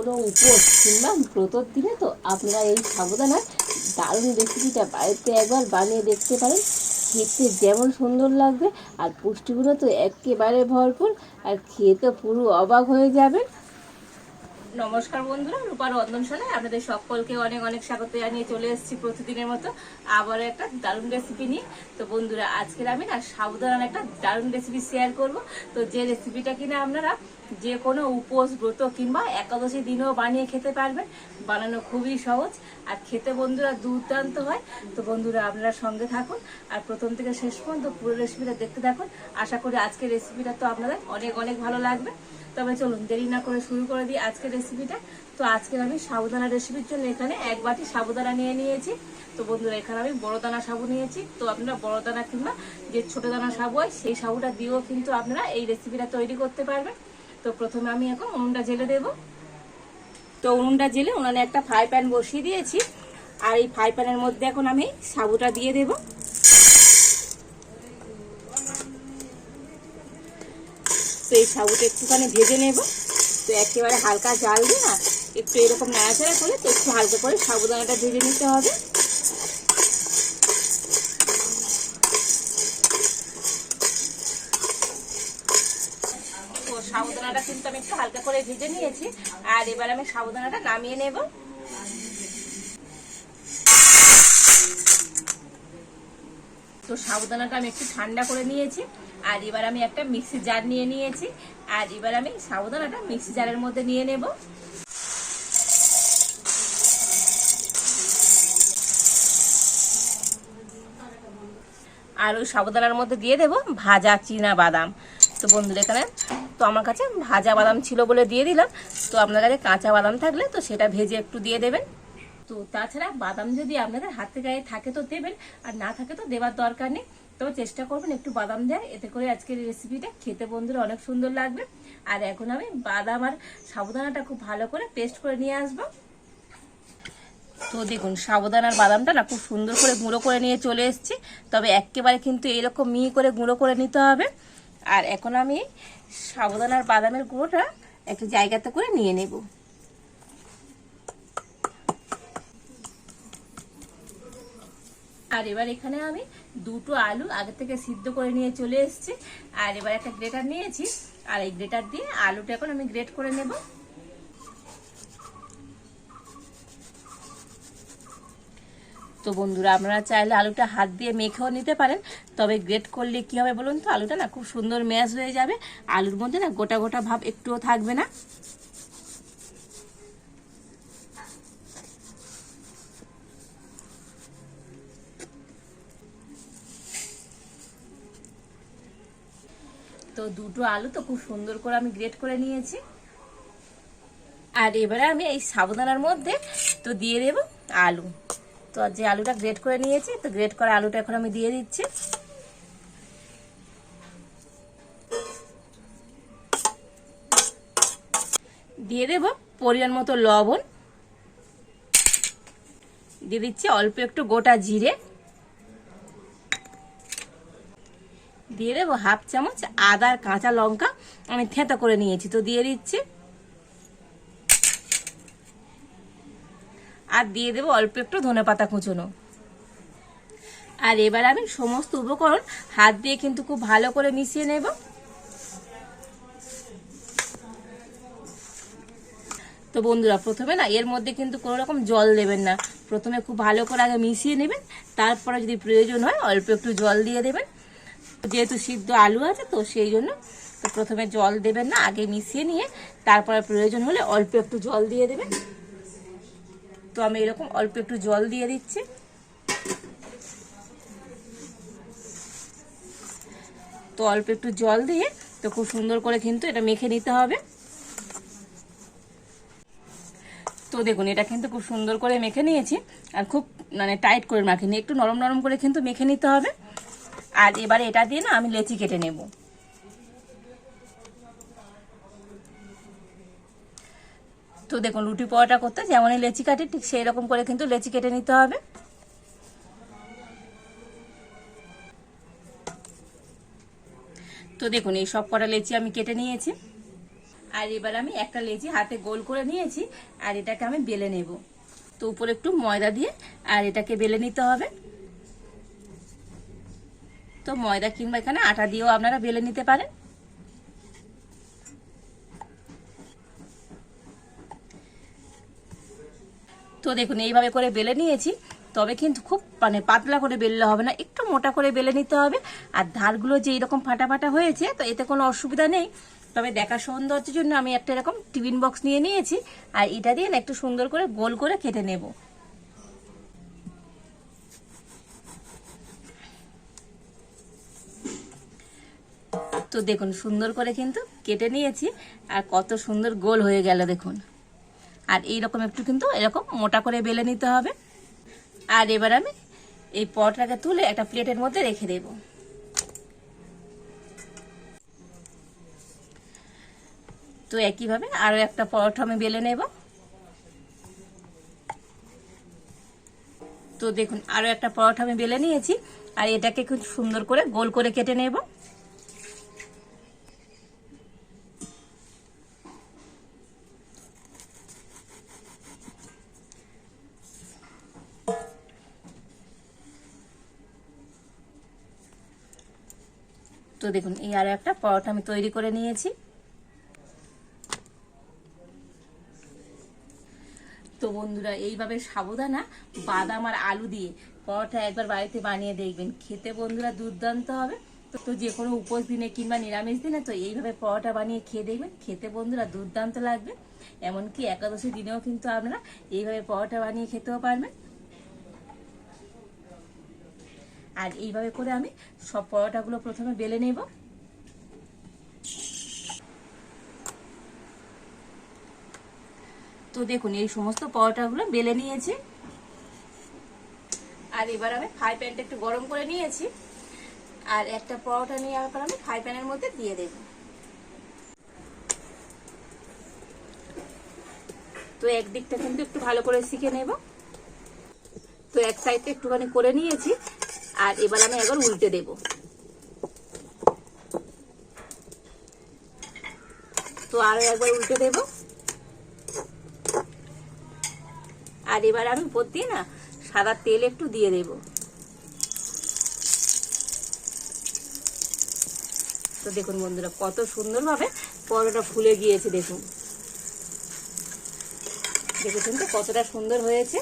কোনো উপোস কিংবা ব্রতর দিনে তো আপনারা এই সাবুদানার দারুণ রেসিপিটা বাড়িতে একবার বানিয়ে দেখতে পারেন। খেতে যেমন সুন্দর লাগবে, আর পুষ্টিগুলো তো একেবারে ভরপুর, আর খেয়ে তো পুরো অবাক হয়ে যাবেন। নমস্কার বন্ধুরা রূপার রন্ধনশালায় আপনাদের সকলকে অনেক অনেক স্বাগত জানিয়ে চলে এসেছি প্রতিদিনের মতো আবার একটা দারুণ রেসিপি নিয়ে। তো বন্ধুরা, আজকের আমি না সাবধান একটা দারুণ রেসিপি শেয়ার করব। তো যে রেসিপিটা কিনা আপনারা যে কোনো উপোস, ব্রত কিংবা একাদশী দিনেও বানিয়ে খেতে পারবেন। বানানো খুবই সহজ আর খেতে বন্ধুরা দুর্দান্ত হয়। তো বন্ধুরা, আপনারা সঙ্গে থাকুন আর প্রথম থেকে শেষ পর্যন্ত পুরো রেসিপিটা দেখতে থাকুন। আশা করি আজকের রেসিপিটা তো আপনাদের অনেক অনেক ভালো লাগবে। তবে চলুন, দেরি না করে শুরু করে দিই আজকের রেসিপিটা তো আজকে আমি সাবুদানা রেসিপির জন্য এখানে এক বাটি সাবুদানা নিয়ে নিয়েছি। তো বন্ধুরা, এখানে আমি বড় দানা সাবু নিয়েছি। তো আপনারা বড় দানা কিংবা যে ছোট দানা সাবু হয়, সেই সাবুটা দিয়েও কিন্তু আপনারা এই রেসিপিটা তৈরি করতে পারবেন। তো প্রথমে আমি এখন উনুনটা জেলে দেব। তো উনুনটা জেলে উনানে একটা ফ্রাই প্যান বসিয়ে দিয়েছি। আর এই ফ্রাই প্যানের মধ্যে এখন আমি সাবুটা দিয়ে দেবো। তো এই সাবুটা একটুখানি ভেজে নেব। তো একেবারে হালকা জাল দিয়ে না, একটু এরকম নাড়াচাড়া করে তো একটু হালকা করে সাবুদানাটা ভেজে নিতে হবে। সাবুদানাটা কিন্তু আমি একটু হালকা করে ভেজে নিয়েছি, আর এবার আমি সাবুদানাটা নামিয়ে নেব। তো সাবুদানাটা আমি একটু ঠান্ডা করে নিয়েছি, আর এবার আমি একটা মিক্সি জার নিয়ে নিয়েছি, আর এবার আমি সাবুদানাটা মিক্সি জারের মধ্যে নিয়ে নেব। আর ওই সাবুদানার মধ্যে দিয়ে দেব ভাজা চীনা বাদাম। তো বন্ধুরা, এখানে তো আমার কাছে ভাজা বাদাম ছিল বলে দিয়ে দিলাম, তো আপনার কাছে কাঁচা বাদাম থাকলে তো সেটা ভেজে একটু দিয়ে দেবেন। তো তাছাড়া বাদাম যদি আপনাদের হাতে গায়ে থাকে তো দেবেন, আর না থাকে তো দেওয়ার দরকার নেই। তবে চেষ্টা করবেন একটু বাদাম দেয় এতে করে আজকের রেসিপিটা খেতে বন্ধুরা অনেক সুন্দর লাগবে। আর এখন আমি বাদাম আর সাবুদানাটা খুব ভালো করে পেস্ট করে নিয়ে আসব। তো দেখুন, সাবুদানার বাদামটা না খুব সুন্দর করে গুঁড়ো করে নিয়ে চলে এসেছি। তবে একেবারে কিন্তু এরকম মিহি করে গুঁড়ো করে নিতে হবে। আর এখন আমি সাবুদানার বাদামের গুঁড়োটা একটা জায়গাতে করে নিয়ে নেব। আর এবার এখানে আমি দুটো আলু আগে থেকে সিদ্ধ করে নিয়ে চলে এসেছি। আর এবার একটা গ্রেটার নিয়েছি। আর এই গ্রেটার দিয়ে আলুটা এখন আমি গ্রেট করে নেব। তো বন্ধুরা, আপনারা চাইলে আলুটা হাত দিয়ে মেখেও নিতে পারেন। তবে গ্রেট করলে কি হবে বলুন তো? আলুটা না খুব সুন্দর ম্যাশ হয়ে যাবে। আলুর মধ্যে না গোটা গোটা ভাব একটুও থাকবে না। তো দুটো আলু তো খুব সুন্দর করে আমি গ্রেট করে নিয়েছি। আর এবারে আমি এই সাবুদানার মধ্যে তো দিয়ে দেব আলু। তো যে আলুটা গ্রেট করে নিয়েছি, তো গ্রেট করা আলুটা এখন আমি দিয়ে দিচ্ছি। দিয়ে দেব পরিমাণ মতো লবণ। দিয়ে দিচ্ছি অল্প একটু গোটা জিরে। দিয়ে দেবো হাফ চামচ আদার কাঁচা লঙ্কা। আমি থেঁতো করে নিয়েছি, তো দিয়ে দিচ্ছি। আর দিয়ে দেবো অল্প একটু ধনে পাতা কুচোনো। আর এবার আমি সমস্ত উপকরণ হাত দিয়ে কিন্তু খুব ভালো করে মিশিয়ে নেব। তো বন্ধুরা, প্রথমে না, এর মধ্যে কিন্তু কোনো রকম জল দেবেন না। প্রথমে খুব ভালো করে আগে মিশিয়ে নেবেন, তারপরে যদি প্রয়োজন হয় অল্প একটু জল দিয়ে দেবেন। যেহেতু সিদ্ধ আলু আছে তো সেই জন্য তো প্রথমে জল দেবেন না, আগে মিশিয়ে নিয়ে তারপরে প্রয়োজন হলে অল্প একটু জল দিয়ে দেবেন। তো আমি এরকম অল্প একটু জল দিয়ে দিচ্ছি। তো অল্প একটু জল দিয়ে তো খুব সুন্দর করে কিন্তু এটা মেখে নিতে হবে। তো দেখুন, এটা কিন্তু খুব সুন্দর করে মেখে নিয়েছি আর খুব মানে টাইট করে মাখিনি, একটু নরম নরম করে কিন্তু মেখে নিতে হবে। আর এবারে এটা দিয়ে না আমি লেচি কেটে নেব। তো দেখুন, রুটি পরোটা করতে যেমনই লেচি কাটে, ঠিক সেই রকম করে কিন্তু লেচি কেটে নিতে হবে। তো দেখুন, এই সব কটা লেচি আমি কেটে নিয়েছি। আর এবার আমি একটা লেচি হাতে গোল করে নিয়েছি, আর এটাকে আমি বেলে নেব। তো উপরে একটু ময়দা দিয়ে, আর এটাকে বেলে নিতে হবে। ময়দা কিংবা এখানে আটা দিয়েও আপনারা বেলে নিতে পারেন। তো দেখুন, এইভাবে করে বেলে নিয়েছি। তবে কিন্তু খুব মানে পাতলা করে বেললে হবে না, একটু মোটা করে বেলে নিতে হবে। আর ধারগুলো যে এরকম ফাটা ফাটা হয়েছে, তো এতে কোনো অসুবিধা নেই। তবে দেখা সৌন্দর্যের জন্য আমি একটা এরকম টিফিন বক্স নিয়ে নিয়েছি। আর এটা দিয়ে না একটু সুন্দর করে গোল করে কেটে নেব। তো দেখুন, সুন্দর করে কিন্তু কেটে নিয়েছি আর কত সুন্দর গোল হয়ে গেল দেখুন। আর এইরকম একটু কিন্তু এরকম মোটা করে বেলে নিতে হবে। আর এবার আমি এই পরটাকে তুলে একটা প্লেটের মধ্যে রেখে দেব। তো একইভাবে আরও একটা পরোটা আমি বেলে নেব। তো দেখুন, আরও একটা পরোটা আমি বেলে নিয়েছি। আর এটাকে খুব সুন্দর করে গোল করে কেটে নেব। তো দেখুন, এই আরও একটা পরোটা আমি তৈরি করে নিয়েছি। তো বন্ধুরা, এইভাবে সাবধানা বাদাম আর আলু দিয়ে পরোটা একবার বাড়িতে বানিয়ে দেখবেন। খেতে বন্ধুরা দুর্দান্ত হবে। তো যে কোনো উপোস দিনে কিংবা নিরামিষ দিনে তো এইভাবে পরোটা বানিয়ে খেয়ে দেখবেন। খেতে বন্ধুরা দুর্দান্ত লাগবে। এমনকি একাদশী দিনেও কিন্তু আপনারা এইভাবে পরোটা বানিয়ে খেতেও পারবেন। আর এইভাবে করে আমি সব পরোটাগুলো প্রথমে বেলে নেব। তো দেখুন, এই সমস্ত পরোটাগুলো বেলে নিয়েছি। আর এবার আমি ফ্রাই প্যানটা একটু গরম করে নিয়েছি। আর একটা পরোটা নিয়ে আবার আমি ফ্রাই প্যানের মধ্যে দিয়ে দেব। তো একদিকটা কিন্তু একটু ভালো করে শিখে নেব। তো এক সাইডটা একটুখানি করে নিয়েছি। আর এবার আমি একবার উল্টে দেব। তো আরও একবার উল্টে দেব। আর এবার আমি উপর দিয়ে না সাদা তেল একটু দিয়ে দেব। তো দেখুন বন্ধুরা, কত সুন্দরভাবে পরোটা ফুলে গিয়েছে, দেখুন। দেখেছেন তো কতটা সুন্দর হয়েছে?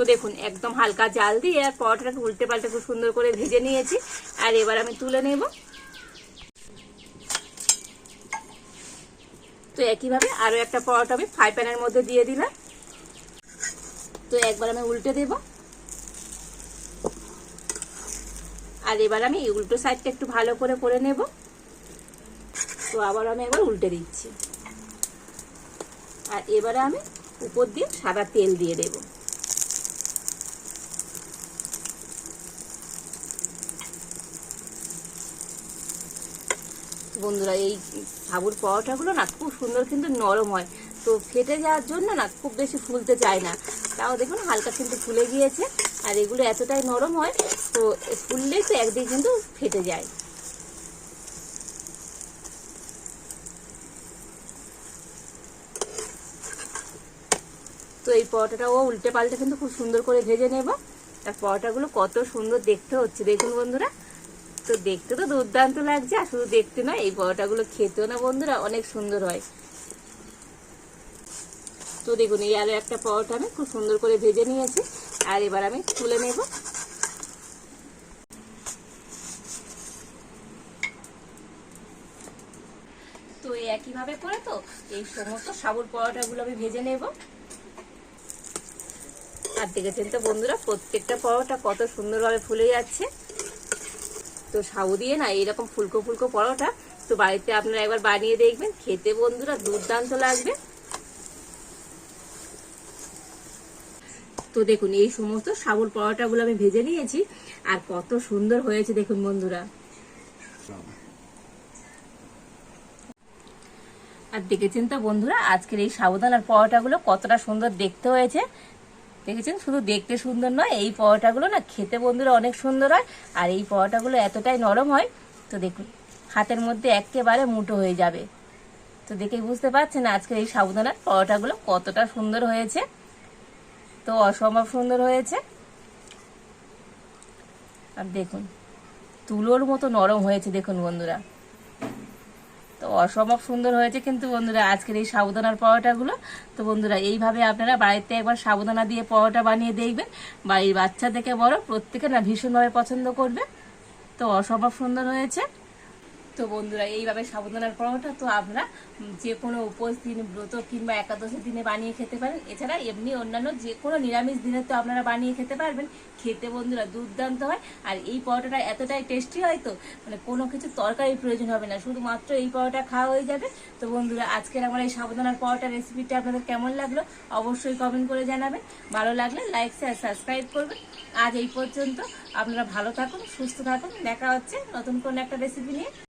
তো দেখুন, একদম হালকা জাল দিয়ে আর পরোটাটাকে উল্টে পাল্টে খুব সুন্দর করে ভেজে নিয়েছি। আর এবার আমি তুলে নেব। তো একইভাবে আরও একটা পরোটা আমি ফ্রাই প্যানের মধ্যে দিয়ে দিলাম। তো একবার আমি উল্টে দেব। আর এবার আমি উল্টো সাইডটা একটু ভালো করে করে নেব। তো আবার আমি একবার উল্টে দিচ্ছি। আর এবারে আমি উপর দিয়ে সাদা তেল দিয়ে দেবো। বন্ধুরা, এই সাবুর পরোটাগুলো না খুব সুন্দর কিন্তু নরম হয়। তো ফেটে যাওয়ার জন্য না খুব বেশি ফুলতে চায় না। তাও দেখুন হালকা কিন্তু ফুলে গিয়েছে, আর এগুলো এতটাই নরম হয়, তো ফুললেই তো একদিকে কিন্তু ফেটে যায়। তো এই পরোটাটাও উল্টে পাল্টে কিন্তু খুব সুন্দর করে ভেজে নেব। আর পরোটাগুলো কত সুন্দর দেখতে হচ্ছে। দেখুন বন্ধুরা তো দেখতে তো দুর্দান্ত লাগছে, আর শুধু দেখতে নয়, এই পরোটাগুলো খেতেও না বন্ধুরা, অনেক সুন্দর হয়। তো দেখুন, এই আরও একটা পরোটা আমি খুব সুন্দর করে ভেজে নিয়েছি, আর এবার আমি তুলে নেব। তো এই একইভাবে করে তো এই সমস্ত সাবুর পরোটাগুলো আমি ভেজে নেব। আর দেখেছেন তো বন্ধুরা, প্রত্যেকটা পরোটা কত সুন্দরভাবে ফুলে যাচ্ছে। তো সাবু দিয়ে না, এইরকম ফুলকো ফুলকো পরোটা। তো বাড়িতে আপনারা একবার বানিয়ে দেখবেন, খেতে বন্ধুরা দুর্দান্ত লাগবে। তো দেখুন, এই সমস্ত সাবুর পরোটাগুলো আমি ভেজে নিয়েছি, আর কত সুন্দর হয়েছে দেখুন বন্ধুরা। আর দেখেছেন তো বন্ধুরা, আজকের এই সাবুদানার পরোটাগুলো কতটা সুন্দর দেখতে হয়েছে। দেখেছেন? শুধু দেখতে সুন্দর নয়, এই পরোটাগুলো না খেতে বন্ধুরা অনেক সুন্দর হয়, আর এই পরোটাগুলো এতটাই নরম হয়, তো দেখুন, হাতের মধ্যে একেবারে মুঠো হয়ে যাবে। তো দেখে বুঝতে পারছেন আজকে এই সাবুদানার পরোটাগুলো কতটা সুন্দর হয়েছে? তো অসম্ভব সুন্দর হয়েছে। আর দেখুন, তুলোর মতো নরম হয়েছে, দেখুন বন্ধুরা। তো অসম্ভব সুন্দর হয়েছে কিন্তু বন্ধুরা, আজকের এই সাবুদানার পরোটাগুলো তো বন্ধুরা, এইভাবে আপনারা বাড়িতে একবার সাবুদানা দিয়ে পরোটা বানিয়ে দেখবেন। বাড়ির বাচ্চা থেকে বড়, প্রত্যেকে না ভীষণভাবে পছন্দ করবে। তো অসম্ভব সুন্দর হয়েছে। তো বন্ধুরা, এইভাবে সাবুদানার পরোটা তো আপনারা যে কোনো উপোস দিন, ব্রত কিংবা একাদশের দিনে বানিয়ে খেতে পারেন। এছাড়া এমনি অন্যান্য যে কোনো নিরামিষ দিনে তো আপনারা বানিয়ে খেতে পারবেন। খেতে বন্ধুরা দুর্দান্ত হয়। আর এই পরোটাটা এতটাই টেস্টি হয় তো মানে কোনো কিছু তরকারির প্রয়োজন হবে না। শুধুমাত্র এই পরোটা খাওয়া হয়ে যাবে। তো বন্ধুরা, আজকের আমার এই সাবুদানার পরোটা রেসিপিটা আপনাদের কেমন লাগল অবশ্যই কমেন্ট করে জানাবেন। ভালো লাগলে লাইক শেয়ার সাবস্ক্রাইব করবেন। আজ এই পর্যন্ত আপনারা ভালো থাকুন, সুস্থ থাকুন। দেখা হচ্ছে নতুন কোনো একটা রেসিপি নিয়ে।